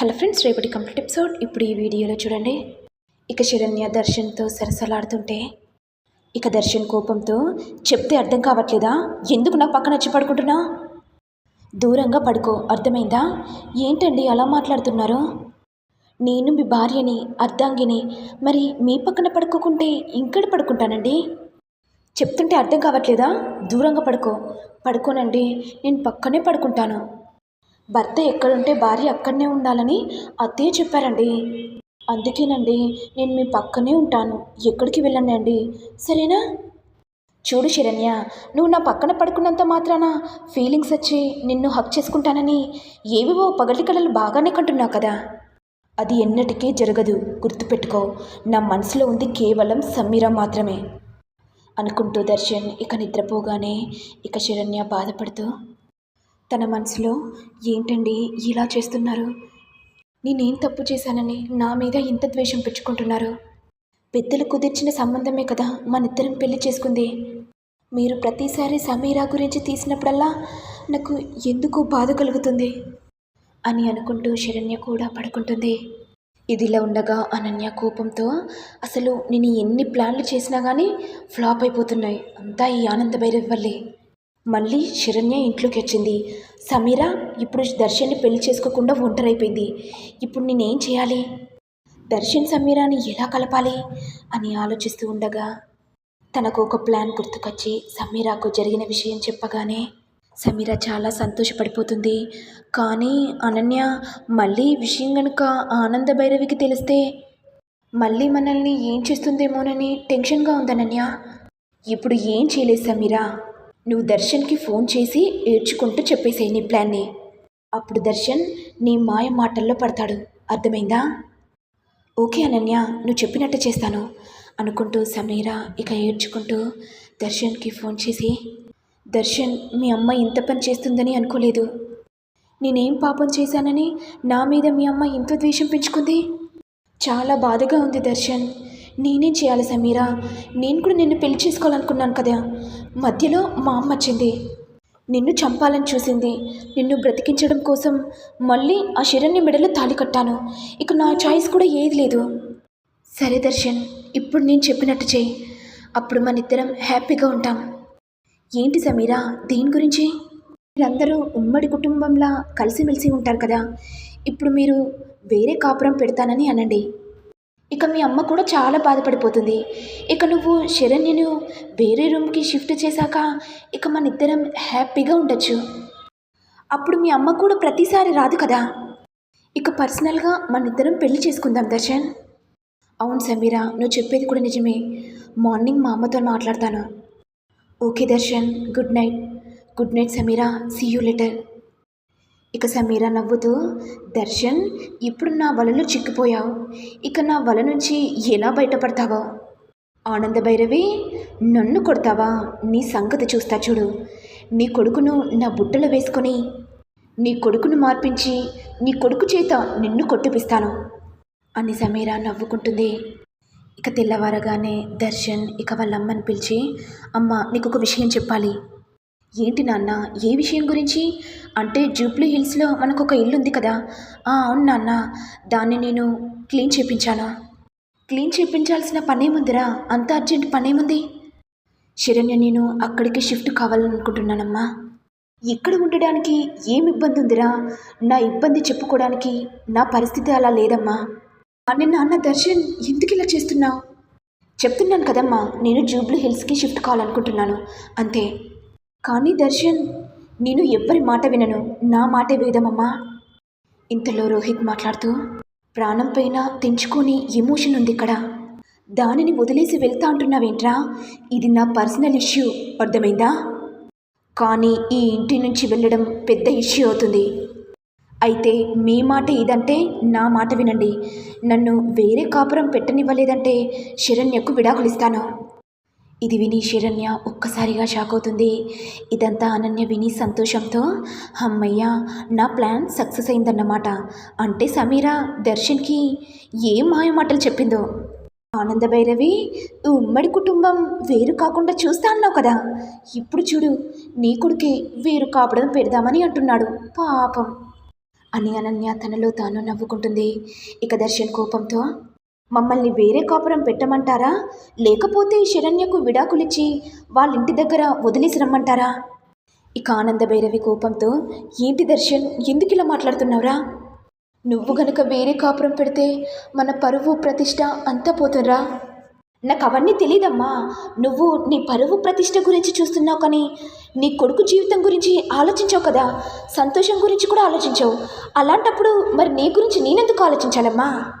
Hello friends రేపటి complete episode. ఇప్పుడు ఈ వీడియోలో చూడండి. ఇక శరణ్య దర్శన్తో సరసలాడుతుంటే ఇక దర్శన్ కోపంతో చెప్తే అర్థం కావట్లేదా? ఎందుకు నా పక్కన వచ్చి పడుకుంటున్నా? దూరంగా పడుకో అర్థమైందా? ఏంటండి అలా మాట్లాడుతున్నారు? నేను మీ భార్యని అర్ధాంగిని మరి మీ పక్కన పడుకోకుంటే ఇంకడ పడుకుంటానండి? చెప్తుంటే అర్థం కావట్లేదా? దూరంగా పడుకో. పడుకోనండి నేను పక్కనే పడుకుంటాను. భర్త ఎక్కడుంటే భార్య అక్కడనే ఉండాలని అత్తయ్య చెప్పారండి. అందుకేనండి నేను మీ పక్కనే ఉంటాను. ఎక్కడికి వెళ్ళండి అండి? సరేనా? చూడు శరణ్య నువ్వు నా పక్కన పడుకున్నంత మాత్రాన ఫీలింగ్స్ వచ్చి నిన్ను హక్ చేసుకుంటానని ఏవేవో పగటి కళలు బాగానే కంటున్నావు కదా. అది ఎన్నటికీ జరగదు. గుర్తుపెట్టుకో నా మనసులో ఉంది కేవలం సమీర మాత్రమే. అనుకుంటూ దర్శన్ ఇక నిద్రపోగానే ఇక శరణ్య బాధపడుతూ తన మనసులో ఏంటండి ఇలా చేస్తున్నారు? నేనేం తప్పు చేశానని నా మీద ఇంత ద్వేషం పెంచుకుంటున్నారు పెద్దలు కుదిర్చిన సంబంధమే కదా మనిద్దరం పెళ్ళి చేసుకుంది. మీరు ప్రతిసారి సమీరా గురించి తీసినప్పుడల్లా నాకు ఎందుకు బాధ కలుగుతుంది అని అనుకుంటూ శరణ్య కూడా పడుకుంటుంది. ఇదిలా ఉండగా అనన్య కోపంతో అసలు నేను ఎన్ని ప్లాన్లు చేసినా కానీ ఫ్లాప్ అయిపోతున్నాయి. అంతా ఈ ఆనంద భైరవి వల్లే. మళ్ళీ శరణ్య ఇంట్లోకి వచ్చింది. సమీర ఇప్పుడు దర్శన్ని పెళ్ళి చేసుకోకుండా ఒంటరైపోయింది. ఇప్పుడు నేనేం చేయాలి? దర్శన్ సమీరాని ఎలా కలపాలి? అని ఆలోచిస్తూ ఉండగా తనకు ఒక ప్లాన్ గుర్తుకొచ్చి సమీరాకు జరిగిన విషయం చెప్పగానే సమీర చాలా సంతోషపడిపోతుంది. కానీ అనన్య మళ్ళీ విషయం కనుక ఆనంద భైరవికి తెలిస్తే మళ్ళీ మనల్ని ఏం చేస్తుందేమోనని టెన్షన్గా ఉందనన్య ఇప్పుడు ఏం చేయలేదు సమీరా? నువ్వు దర్శన్కి ఫోన్ చేసి ఏడ్చుకుంటూ చెప్పేసేయి నీ ప్లాన్ని. అప్పుడు దర్శన్ నీ మాయ మాటల్లో పడతాడు. అర్థమైందా? ఓకే అనన్య నువ్వు చెప్పినట్టు చేస్తాను అనుకుంటూ సమీర ఇక ఏడ్చుకుంటూ దర్శన్కి ఫోన్ చేసి దర్శన్ మీ అమ్మ ఇంత పని చేస్తుందని అనుకోలేదు. నేనేం పాపం చేశానని నా మీద మీ అమ్మ ఇంత ద్వేషం పెంచుకుంది? చాలా బాధగా ఉంది దర్శన్. నేనేం చేయాలి సమీరా? నేను కూడా నిన్ను పెళ్ళి చేసుకోవాలనుకున్నాను కదా. మధ్యలో మా అమ్మ వచ్చింది. నిన్ను చంపాలని చూసింది. నిన్ను బ్రతికించడం కోసం మళ్ళీ ఆ శరణ్య మెడలో తాళి కట్టాను. ఇక నా చాయిస్ కూడా ఏది లేదు. సరే దర్శన్ ఇప్పుడు నేను చెప్పినట్టు చేయి. అప్పుడు మన ఇద్దరం హ్యాపీగా ఉంటాం. ఏంటి సమీరా దేని గురించి? మీరందరూ ఉమ్మడి కుటుంబంలా కలిసిమెలిసి ఉంటారు కదా. ఇప్పుడు మీరు వేరే కాపురం పెడతానని అనండి. ఇక మీ అమ్మ కూడా చాలా బాధపడిపోతుంది. ఇక నువ్వు శరణ్యను వేరే రూమ్కి షిఫ్ట్ చేశాక ఇక మన ఇద్దరం హ్యాపీగా ఉండొచ్చు. అప్పుడు మీ అమ్మ కూడా ప్రతిసారి రాదు కదా? ఇక పర్సనల్గా మన ఇద్దరం పెళ్ళి చేసుకుందాం దర్శన్. అవును సమీరా నువ్వు చెప్పేది కూడా నిజమే. మార్నింగ్ మా అమ్మతో మాట్లాడతాను. Okay Darshan good night. Good night Sameera see you later ఇక సమీర నవ్వుతూ దర్శన్ ఇప్పుడు నా వలలో చిక్కిపోయావు. ఇక నా వల నుంచి ఎలా బయటపడతావో? ఆనంద భైరవి నన్ను కొడతావా? నీ సంగతి చూస్తా చూడు. నీ కొడుకును నా బుట్టలో వేసుకొని నీ కొడుకును మార్పించి నీ కొడుకు చేత నిన్ను కొట్టిపిస్తాను. అని సమీర నవ్వుకుంటుంది. ఇక తెల్లవారగానే దర్శన్ ఇక వాళ్ళ అమ్మని పిలిచి అమ్మ నీకు ఒక విషయం చెప్పాలి. ఏంటి నాన్న? ఏ విషయం గురించి? అంటే జూబ్లీ హిల్స్లో మనకు ఒక ఇల్లు ఉంది కదా. "ఆ, అవును నాన్న. దాన్ని నేను క్లీన్ చేయించాను క్లీన్ చేయించాల్సిన పనేముందిరా? అంత అర్జెంట్ పనేముంది? శరణ్య నేను అక్కడికి షిఫ్ట్ కావాలనుకుంటున్నానమ్మా. ఇక్కడ ఉండడానికి ఏం ఇబ్బంది ఉందిరా నా ఇబ్బంది చెప్పుకోవడానికి నా పరిస్థితి అలా లేదమ్మా. అని నాన్న దర్శన్ ఎందుకు ఇలా చేస్తున్నావు? చెప్తున్నాను కదమ్మా నేను జూబ్లీ హిల్స్కి షిఫ్ట్ కావాలనుకుంటున్నాను. అంతే. కానీ దర్శన్ నేను ఎవ్వరి మాట వినను. నా మాటే వేదమమ్మా. ఇంతలో రోహిత్ మాట్లాడుతూ ప్రాణం పైన తెంచుకొని ఎమోషన్ ఉంది ఇక్కడ. దానిని వదిలేసి వెళ్తా అంటున్నావేంట్రా? ఇది నా పర్సనల్ ఇష్యూ. అర్థమైందా? కానీ ఈ ఇంటి నుంచి వెళ్ళడం పెద్ద ఇష్యూ అవుతుంది. అయితే మీ మాట ఇదంటే నా మాట వినండి. నన్ను వేరే కాపురం పెట్టనివ్వలేదంటే శరణ్యకు విడాకులు ఇస్తాను ఇది విని శరణ్య ఒక్కసారిగా షాక్ అవుతుంది. ఇదంతా అనన్య విని సంతోషంతో అమ్మయ్య నా ప్లాన్ సక్సెస్ అయిందన్నమాట. అంటే సమీరా దర్శన్కి ఏం మాయమాటలు చెప్పిందో. ఆనంద భైరవి ఉమ్మడి కుటుంబం వేరు కాకుండా చూస్తా అన్నావు కదా. ఇప్పుడు చూడు నీ కొడుకే వేరు కాపడం పెడదామని అంటున్నాడు. పాపం. అని అనన్య తనలో తాను నవ్వుకుంటుంది. ఇక దర్శన్ కోపంతో మమ్మల్ని వేరే కాపురం పెట్టమంటారా? లేకపోతే శరణ్యకు విడాకులిచ్చి వాళ్ళ ఇంటి దగ్గర వదిలేసి రమ్మంటారా? ఇక ఆనంద భైరవి కోపంతో ఏంటి దర్శన్ ఎందుకు ఇలా మాట్లాడుతున్నావురా? నువ్వు గనక వేరే కాపురం పెడితే మన పరువు ప్రతిష్ట అంతా పోతుందిరా. నాకు అవన్నీ తెలియదమ్మా నువ్వు నీ పరువు ప్రతిష్ట గురించి చూస్తున్నావు కానీ నీ కొడుకు జీవితం గురించి ఆలోచించావు కదా. సంతోషం గురించి కూడా ఆలోచించావు. అలాంటప్పుడు మరి నీ గురించి నేనెందుకు ఆలోచించాలమ్మా?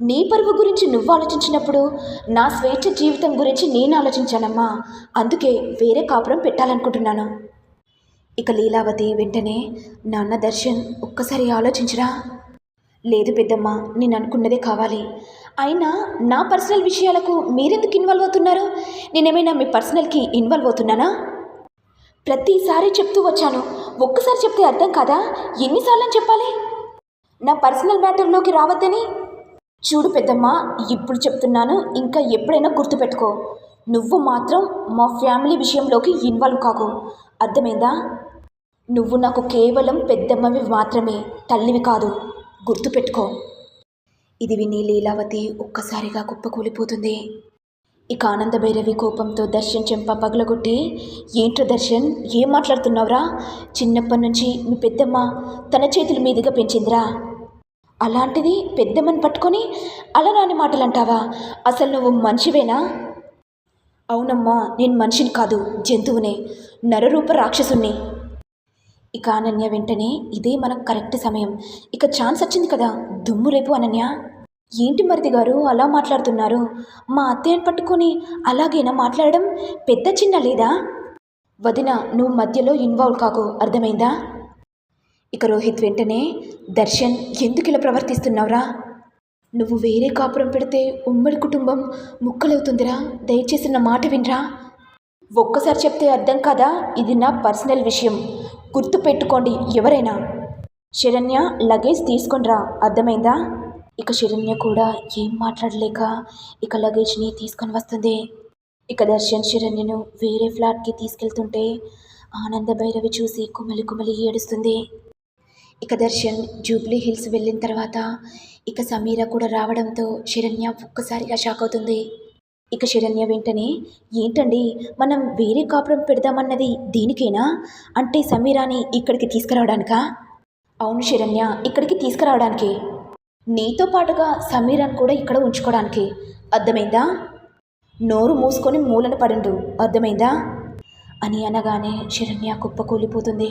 నీ పరువు గురించి నువ్వు ఆలోచించినప్పుడు నా స్వేచ్ఛ జీవితం గురించి నేను ఆలోచించానమ్మా. అందుకే వేరే కాపురం పెట్టాలనుకుంటున్నాను. ఇక లీలావతి వెంటనే నాన్న దర్శన్ ఒక్కసారి ఆలోచించరా? లేదు పెద్దమ్మ నేను అనుకున్నదే కావాలి. అయినా నా పర్సనల్ విషయాలకు మీరెందుకు ఇన్వాల్వ్ అవుతున్నారు? నేనేమైనా మీ పర్సనల్కి ఇన్వాల్వ్ అవుతున్నానా? ప్రతిసారి చెప్తూ వచ్చాను. ఒక్కసారి చెప్తే అర్థం కాదా? ఎన్నిసార్లు అని చెప్పాలి? నా పర్సనల్ మ్యాటర్లోకి రావద్దని? చూడు పెద్దమ్మ ఇప్పుడు చెప్తున్నాను ఇంకా ఎప్పుడైనా గుర్తుపెట్టుకో. నువ్వు మాత్రం మా ఫ్యామిలీ విషయంలోకి ఇన్వాల్వ్ కాకు. అర్థమైందా? నువ్వు నాకు కేవలం పెద్దమ్మవి మాత్రమే తల్లివి కాదు. గుర్తుపెట్టుకో. ఇది విని లీలావతి ఒక్కసారిగా కుప్పకూలిపోతుంది. ఇక ఆనంద భైరవి కోపంతో దర్శన్ చెంప పగలగొట్టి ఏంట్రా దర్శన్ ఏం మాట్లాడుతున్నావురా? చిన్నప్పటి నుంచి మీ పెద్దమ్మ తన చేతుల మీదుగా పెంచిందిరా. అలాంటిది పెద్దమ్మని పట్టుకొని అలా నాని మాటలు అంటావా అసలు నువ్వు మనిషివేనా? అవునమ్మా నేను మనిషిని కాదు జంతువునే నరరూప రాక్షసుణ్ణి. ఇక అనన్య వెంటనే ఇదే మనకు కరెక్ట్ సమయం. ఇక ఛాన్స్ వచ్చింది కదా దుమ్ము రేపు అనన్య. ఏంటి మరిది గారు అలా మాట్లాడుతున్నారు? మా అత్తయ్యని పట్టుకొని అలాగేనా మాట్లాడడం? పెద్ద చిన్న లేదా? వదిన నువ్వు మధ్యలో ఇన్వాల్వ్ కాకు అర్థమైందా? ఇక రోహిత్ వెంటనే దర్శన్ ఎందుకు ఇలా ప్రవర్తిస్తున్నావురా? నువ్వు వేరే కాపురం పెడితే ఉమ్మడి కుటుంబం ముక్కలవుతుందిరా. దయచేసి నా మాట వినరా? ఒక్కసారి చెప్తే అర్థం కాదా? ఇది నా పర్సనల్ విషయం. గుర్తు పెట్టుకోండి ఎవరైనా. శరణ్య లగేజ్ తీసుకొనిరా. అర్థమైందా? ఇక శరణ్య కూడా ఏం మాట్లాడలేక ఇక లగేజ్ని తీసుకొని వస్తుంది. ఇక దర్శన్ శరణ్యను వేరే ఫ్లాట్కి తీసుకెళ్తుంటే ఆనంద భైరవి చూసి కుమలి కుమలి ఏడుస్తుంది. ఇక దర్శన్ జూబ్లీ హిల్స్ వెళ్ళిన తర్వాత ఇక సమీర కూడా రావడంతో శరణ్య ఒక్కసారిగా షాక్ అవుతుంది. ఇక శరణ్య వెంటనే ఏంటండి మనం వేరే కాపురం పెడదామన్నది దీనికేనా? అంటే సమీరాని ఇక్కడికి తీసుకురావడానికా? అవును శరణ్య ఇక్కడికి తీసుకురావడానికి. నీతో పాటుగా సమీరాన్ని కూడా ఇక్కడ ఉంచుకోవడానికి. అర్థమైందా? నోరు మూసుకొని మూలన పడిండు. అర్థమైందా? అని అనగానే శరణ్య కుప్పకూలిపోతుంది.